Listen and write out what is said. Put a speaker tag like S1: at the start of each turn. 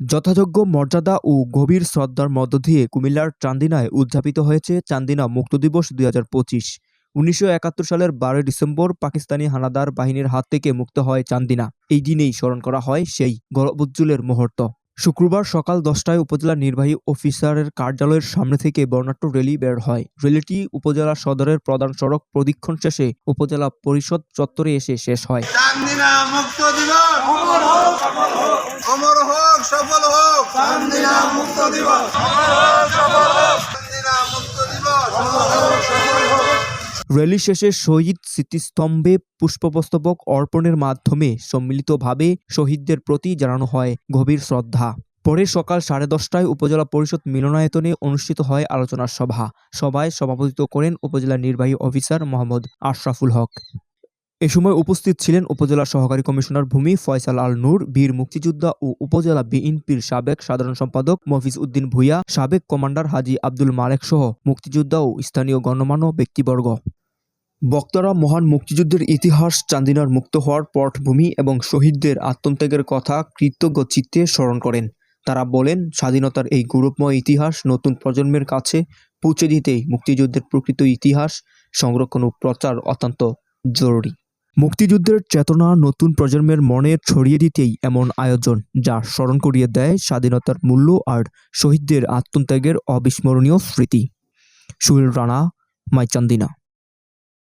S1: যথাযোগ্য মর্যাদা ও গভীর শ্রদ্ধার মধ্য দিয়ে কুমিল্লার চান্দিনায় উদযাপিত হয়েছে চান্দিনা মুক্ত দিবস দুই হাজার পঁচিশ। উনিশশো একাত্তর সালের বারোই ডিসেম্বর পাকিস্তানি হানাদার বাহিনীর হাত থেকে মুক্ত হয় চান্দিনা। এই দিনেই স্মরণ করা হয় সেই গর্বোজ্জ্বলের মুহূর্ত। শুক্রবার সকাল দশটায় উপজেলা নির্বাহী অফিসারের কার্যালয়ের সামনে থেকে বর্ণাঢ্য রেলি বের হয়। রেলিটি উপজেলা সদরের প্রধান সড়ক প্রদক্ষিণ শেষে উপজেলা পরিষদ চত্বরে এসে শেষ হয়।
S2: চান্দিনা মুক্ত দিবস। অমর হোক সফল হোক। চান্দিনা মুক্ত দিবস। মুক্ত দিবস অমর হোক সফল হোক
S1: র্যালি শেষে শহীদ স্মৃতিস্তম্ভে পুষ্পস্তবক অর্পণের মাধ্যমে সম্মিলিতভাবে শহীদদের প্রতি জানানো হয় গভীর শ্রদ্ধা। পরে সকাল সাড়ে দশটায় উপজেলা পরিষদ মিলনায়তনে অনুষ্ঠিত হয় আলোচনা সভা। সভায় সভাপতিত্ব করেন উপজেলা নির্বাহী অফিসার মোহাম্মদ আশরাফুল হক। এ সময় উপস্থিত ছিলেন উপজেলা সহকারী কমিশনার ভূমি ফয়সাল আল নূর বীর মুক্তিযোদ্ধা ও উপজেলা বিএনপির সাবেক সাধারণ সম্পাদক মফিজ উদ্দিন ভুইয়া, সাবেক কমান্ডার হাজি আব্দুল মালেক সহ মুক্তিযোদ্ধা ও স্থানীয় গণ্যমান্য ব্যক্তিবর্গ। বক্তারা মহান মুক্তিযুদ্ধের ইতিহাস চান্দিনার মুক্ত হওয়ার পটভূমি এবং শহীদদের আত্মত্যাগের কথা কৃতজ্ঞ চিত্তে স্মরণ করেন। তারা বলেন, স্বাধীনতার এই গৌরবময় ইতিহাস নতুন প্রজন্মের কাছে পৌঁছে দিতেই মুক্তিযুদ্ধের প্রকৃত ইতিহাস সংরক্ষণ ও প্রচার অত্যন্ত জরুরি। মুক্তিযুদ্ধের চেতনা নতুন প্রজন্মের মনে ছড়িয়ে দিতেই এমন আয়োজন, যা স্মরণ করিয়ে দেয় স্বাধীনতার মূল্য আর শহীদদের আত্মত্যাগের অবিস্মরণীয় স্মৃতি। সুনীল রানা, মাইচান্দিনা।